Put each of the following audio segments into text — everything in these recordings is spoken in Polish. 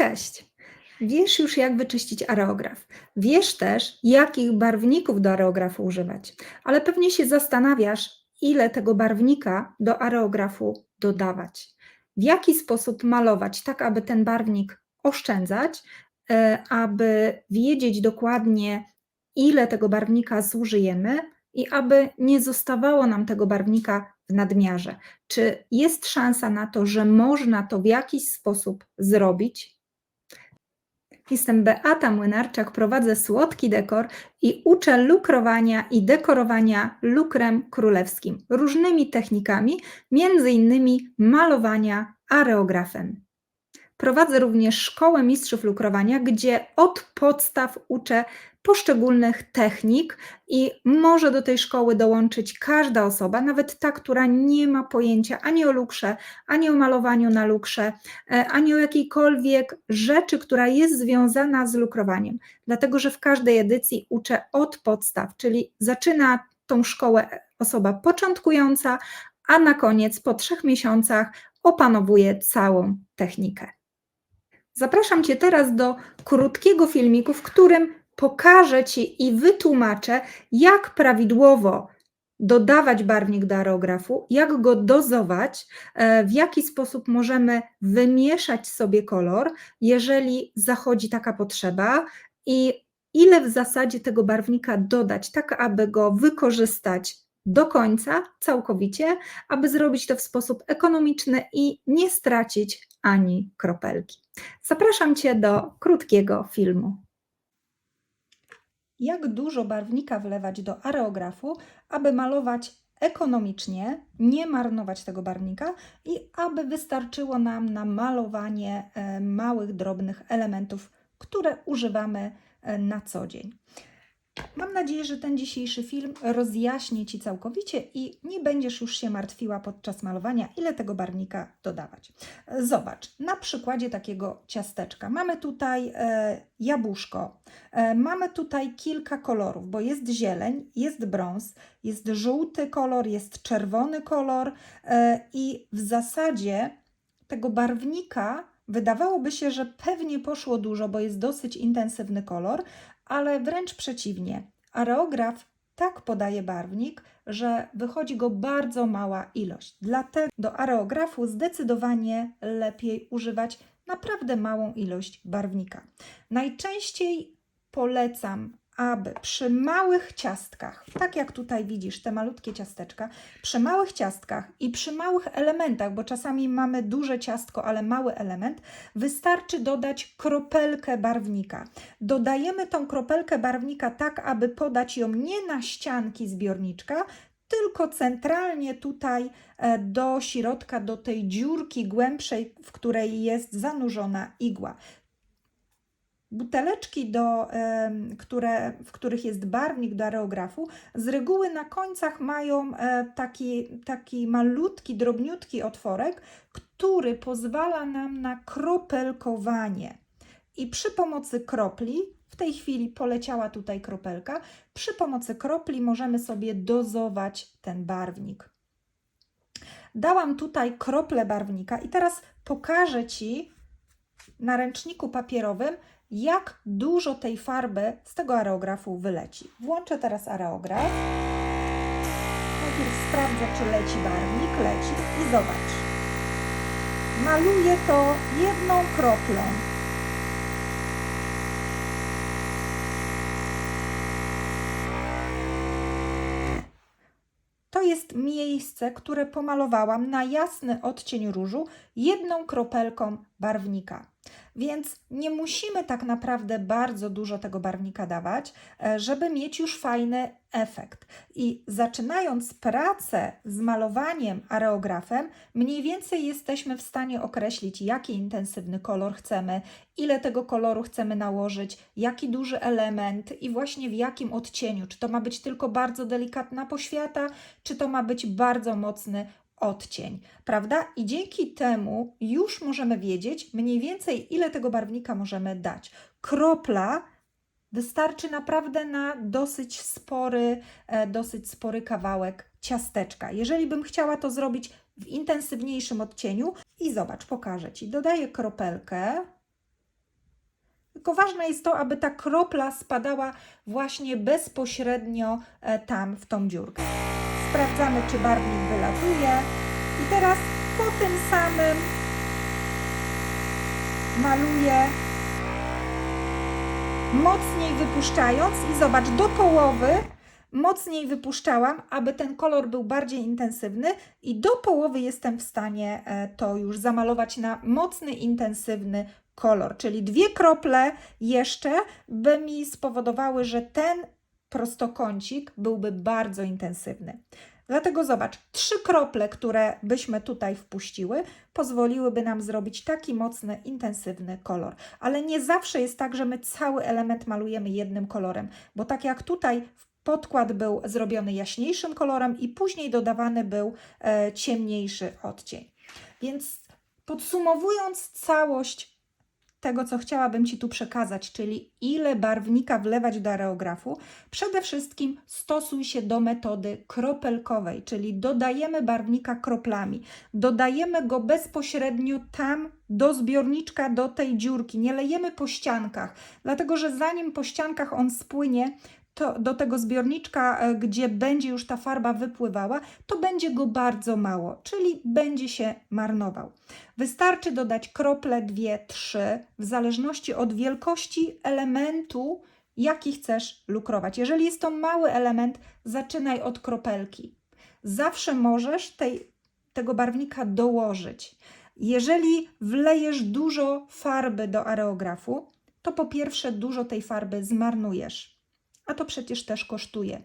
Cześć! Wiesz już, jak wyczyścić areograf. Wiesz też, jakich barwników do areografu używać, ale pewnie się zastanawiasz, ile tego barwnika do areografu dodawać. W jaki sposób malować, tak aby ten barwnik oszczędzać, e, aby wiedzieć dokładnie, ile tego barwnika zużyjemy i aby nie zostawało nam tego barwnika w nadmiarze. Czy jest szansa na to, że można to w jakiś sposób zrobić? Jestem Beata Młynarczak, prowadzę Słodki Dekor i uczę lukrowania i dekorowania lukrem królewskim, różnymi technikami, między innymi malowania areografem. Prowadzę również szkołę mistrzów lukrowania, gdzie od podstaw uczę poszczególnych technik i może do tej szkoły dołączyć każda osoba, nawet ta, która nie ma pojęcia ani o lukrze, ani o malowaniu na lukrze, e, ani o jakiejkolwiek rzeczy, która jest związana z lukrowaniem. Dlatego, że w każdej edycji uczę od podstaw, czyli zaczyna tą szkołę osoba początkująca, a na koniec po trzech miesiącach opanowuje całą technikę. Zapraszam Cię teraz do krótkiego filmiku, w którym pokażę Ci i wytłumaczę, jak prawidłowo dodawać barwnik do aerografu, jak go dozować, e, w jaki sposób możemy wymieszać sobie kolor, jeżeli zachodzi taka potrzeba i ile w zasadzie tego barwnika dodać, tak aby go wykorzystać do końca, całkowicie, aby zrobić to w sposób ekonomiczny i nie stracić ani kropelki. Zapraszam Cię do krótkiego filmu. Jak dużo barwnika wlewać do areografu, aby malować ekonomicznie, nie marnować tego barwnika i aby wystarczyło nam na malowanie e, małych, drobnych elementów, które używamy e, na co dzień. Mam nadzieję, że ten dzisiejszy film rozjaśni Ci całkowicie i nie będziesz już się martwiła podczas malowania, ile tego barwnika dodawać. Zobacz, na przykładzie takiego ciasteczka. Mamy tutaj e, jabłuszko, e, mamy tutaj kilka kolorów, bo jest zieleń, jest brąz, jest żółty kolor, jest czerwony kolor e, i w zasadzie tego barwnika wydawałoby się, że pewnie poszło dużo, bo jest dosyć intensywny kolor, ale wręcz przeciwnie. Areograf tak podaje barwnik, że wychodzi go bardzo mała ilość. Dlatego do areografu zdecydowanie lepiej używać naprawdę małą ilość barwnika. Najczęściej polecam aby przy małych ciastkach, tak jak tutaj widzisz, te malutkie ciasteczka, przy małych ciastkach i przy małych elementach, bo czasami mamy duże ciastko, ale mały element, wystarczy dodać kropelkę barwnika. Dodajemy tą kropelkę barwnika tak, aby podać ją nie na ścianki zbiorniczka, tylko centralnie tutaj e, do środka, do tej dziurki głębszej, w której jest zanurzona igła. Buteleczki, do, które, w których jest barwnik do areografu, z reguły na końcach mają e, taki, taki malutki, drobniutki otworek, który pozwala nam na kropelkowanie. I przy pomocy kropli, w tej chwili poleciała tutaj kropelka, przy pomocy kropli możemy sobie dozować ten barwnik. Dałam tutaj krople barwnika i teraz pokażę Ci na ręczniku papierowym, jak dużo tej farby z tego areografu wyleci. Włączę teraz areograf. Najpierw sprawdzę, czy leci barwnik. Leci i zobacz. Maluję to jedną kroplą. To jest miejsce, które pomalowałam na jasny odcień różu jedną kropelką barwnika. Więc nie musimy tak naprawdę bardzo dużo tego barwnika dawać, e, żeby mieć już fajny efekt. I zaczynając pracę z malowaniem areografem, mniej więcej jesteśmy w stanie określić, jaki intensywny kolor chcemy, ile tego koloru chcemy nałożyć, jaki duży element i właśnie w jakim odcieniu. Czy to ma być tylko bardzo delikatna poświata, czy to ma być bardzo mocny odcień, prawda? I dzięki temu już możemy wiedzieć mniej więcej, ile tego barwnika możemy dać. Kropla wystarczy naprawdę na dosyć spory, e, dosyć spory kawałek ciasteczka. Jeżeli bym chciała to zrobić w intensywniejszym odcieniu i zobacz, pokażę Ci. Dodaję kropelkę Tylko ważne jest to, aby ta kropla spadała właśnie bezpośrednio e, tam, w tą dziurkę. Sprawdzamy, czy barwnik wylatuje. I teraz po tym samym maluję mocniej wypuszczając i zobacz, do połowy mocniej wypuszczałam, aby ten kolor był bardziej intensywny i do połowy jestem w stanie e, to już zamalować na mocny, intensywny kolor, czyli dwie krople jeszcze by mi spowodowały, że ten prostokącik byłby bardzo intensywny. Dlatego zobacz, trzy krople, które byśmy tutaj wpuściły, pozwoliłyby nam zrobić taki mocny, intensywny kolor. Ale nie zawsze jest tak, że my cały element malujemy jednym kolorem, bo tak jak tutaj podkład był zrobiony jaśniejszym kolorem i później dodawany był e, ciemniejszy odcień. Więc podsumowując całość tego, co chciałabym Ci tu przekazać, czyli ile barwnika wlewać do areografu, przede wszystkim stosuj się do metody kropelkowej, czyli dodajemy barwnika kroplami, dodajemy go bezpośrednio tam do zbiorniczka, do tej dziurki, nie lejemy po ściankach, dlatego że zanim po ściankach on spłynie, to do tego zbiorniczka, e, gdzie będzie już ta farba wypływała, to będzie go bardzo mało, czyli będzie się marnował. Wystarczy dodać krople, dwie, trzy, w zależności od wielkości elementu, jaki chcesz lukrować. Jeżeli jest to mały element, zaczynaj od kropelki. Zawsze możesz tej, tego barwnika dołożyć. Jeżeli wlejesz dużo farby do areografu, to po pierwsze dużo tej farby zmarnujesz a to przecież też kosztuje.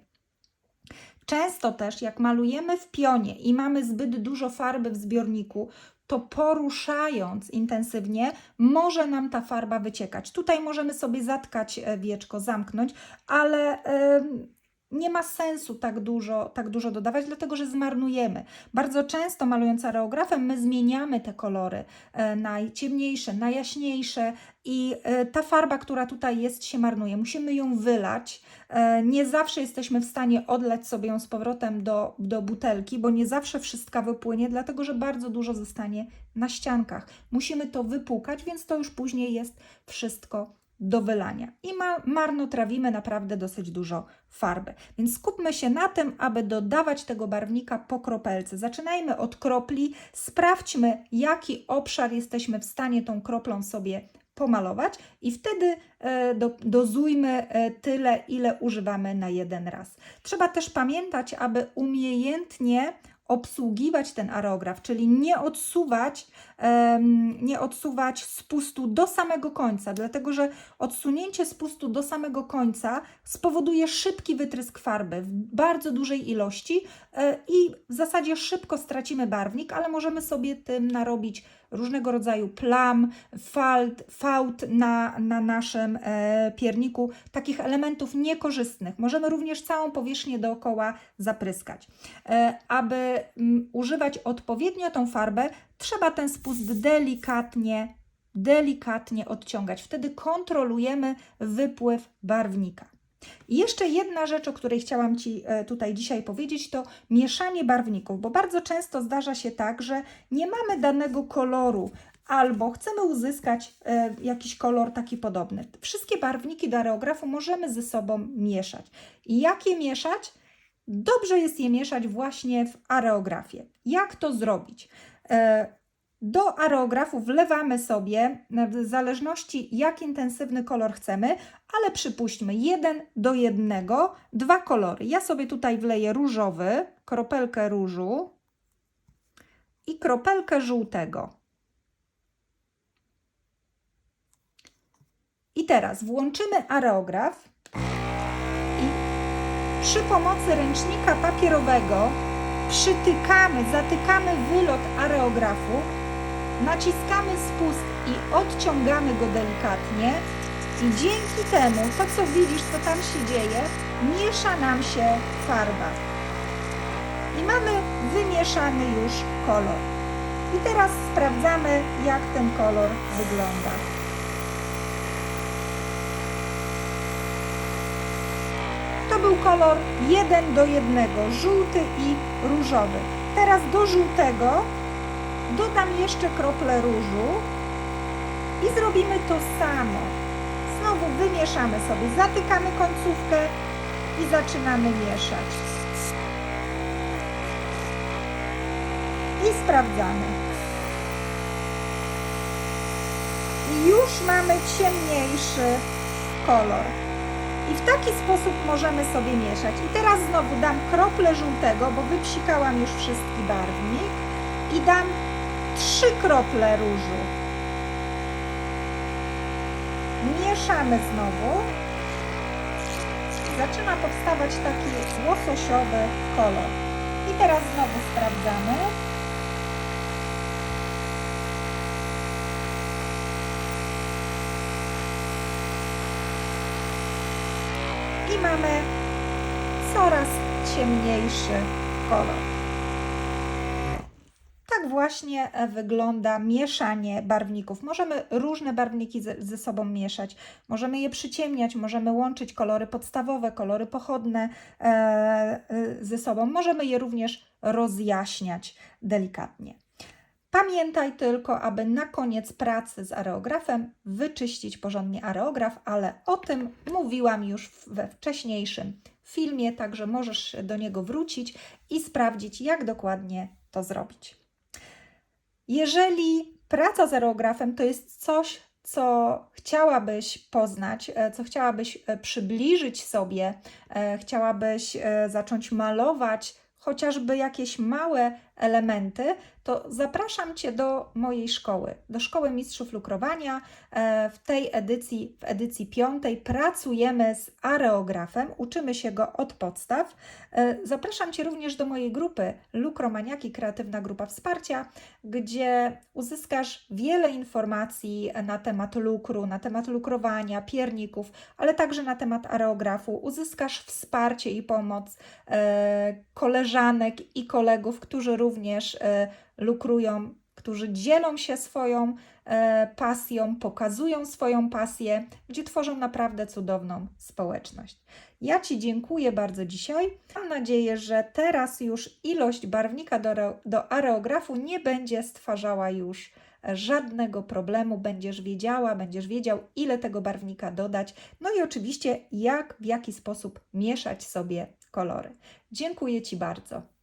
Często też, jak malujemy w pionie i mamy zbyt dużo farby w zbiorniku, to poruszając intensywnie, może nam ta farba wyciekać. Tutaj możemy sobie zatkać e, wieczko, zamknąć, ale yy, nie ma sensu tak dużo, tak dużo dodawać, dlatego że zmarnujemy. Bardzo często malując areografem, my zmieniamy te kolory e, na ciemniejsze, na jaśniejsze i e, ta farba, która tutaj jest, się marnuje. Musimy ją wylać. E, nie zawsze jesteśmy w stanie odlać sobie ją z powrotem do, do butelki, bo nie zawsze wszystko wypłynie, dlatego że bardzo dużo zostanie na ściankach. Musimy to wypłukać, więc to już później jest wszystko do wylania i ma, marnotrawimy naprawdę dosyć dużo farby. Więc skupmy się na tym, aby dodawać tego barwnika po kropelce. Zaczynajmy od kropli, sprawdźmy jaki obszar jesteśmy w stanie tą kroplą sobie pomalować i wtedy e, do, dozujmy e, tyle, ile używamy na jeden raz. Trzeba też pamiętać, aby umiejętnie obsługiwać ten aerograf, czyli nie odsuwać, nie odsuwać spustu do samego końca, dlatego że odsunięcie spustu do samego końca spowoduje szybki wytrysk farby w bardzo dużej ilości e, i w zasadzie szybko stracimy barwnik, ale możemy sobie tym narobić różnego rodzaju plam, falt, fałd na, na naszym e, pierniku, takich elementów niekorzystnych. Możemy również całą powierzchnię dookoła zapryskać. E, aby mm, używać odpowiednio tą farbę, trzeba ten spust delikatnie, delikatnie odciągać. Wtedy kontrolujemy wypływ barwnika. I jeszcze jedna rzecz, o której chciałam Ci e, tutaj dzisiaj powiedzieć, to mieszanie barwników, bo bardzo często zdarza się tak, że nie mamy danego koloru, albo chcemy uzyskać e, jakiś kolor taki podobny. Wszystkie barwniki do areografu możemy ze sobą mieszać. I jak je mieszać? Dobrze jest je mieszać właśnie w areografie. Jak to zrobić? E, do aerografu wlewamy sobie, w zależności jak intensywny kolor chcemy, ale przypuśćmy jeden do jednego, dwa kolory. Ja sobie tutaj wleję różowy, kropelkę różu i kropelkę żółtego. I teraz włączymy areograf i przy pomocy ręcznika papierowego przytykamy, zatykamy wylot areografu naciskamy spust i odciągamy go delikatnie i dzięki temu, to co widzisz, co tam się dzieje, miesza nam się farba. I mamy wymieszany już kolor. I teraz sprawdzamy, jak ten kolor wygląda. To był kolor 1 do 1, żółty i różowy. Teraz do żółtego Dodam jeszcze krople różu i zrobimy to samo. znowu wymieszamy sobie, zatykamy końcówkę i zaczynamy mieszać. I sprawdzamy. I już mamy ciemniejszy kolor. I w taki sposób możemy sobie mieszać. I teraz znowu dam krople żółtego, bo wypsikałam już wszystki barwnik. I dam trzy krople różu. Mieszamy znowu. Zaczyna powstawać taki łososiowy kolor. I teraz znowu sprawdzamy. i mamy coraz ciemniejszy kolor. Właśnie e, wygląda mieszanie barwników. Możemy różne barwniki ze, ze sobą mieszać, możemy je przyciemniać, możemy łączyć kolory podstawowe, kolory pochodne e, e, ze sobą, możemy je również rozjaśniać delikatnie. Pamiętaj tylko, aby na koniec pracy z areografem wyczyścić porządnie areograf, ale o tym mówiłam już we wcześniejszym filmie, także możesz do niego wrócić i sprawdzić, jak dokładnie to zrobić. Jeżeli praca z areografem to jest coś, co chciałabyś poznać, e, co chciałabyś e, przybliżyć sobie, e, chciałabyś zacząć malować, chociażby jakieś małe elementy, to zapraszam Cię do mojej szkoły, do Szkoły Mistrzów Lukrowania. E, w tej edycji, w edycji piątej, pracujemy z areografem, uczymy się go od podstaw. E, zapraszam Cię również do mojej grupy Lukromaniaki, kreatywna grupa wsparcia, gdzie uzyskasz wiele informacji na temat lukru, na temat lukrowania, pierników, ale także na temat areografu. Uzyskasz wsparcie i pomoc e, koleżanek i kolegów, którzy również lukrują, którzy dzielą się swoją e, pasją, pokazują swoją pasję, gdzie tworzą naprawdę cudowną społeczność. Ja Ci dziękuję bardzo dzisiaj. Mam nadzieję, że teraz już ilość barwnika do, do areografu nie będzie stwarzała już żadnego problemu, będziesz wiedziała, będziesz wiedział, ile tego barwnika dodać, no i oczywiście jak, w jaki sposób mieszać sobie kolory. Dziękuję Ci bardzo.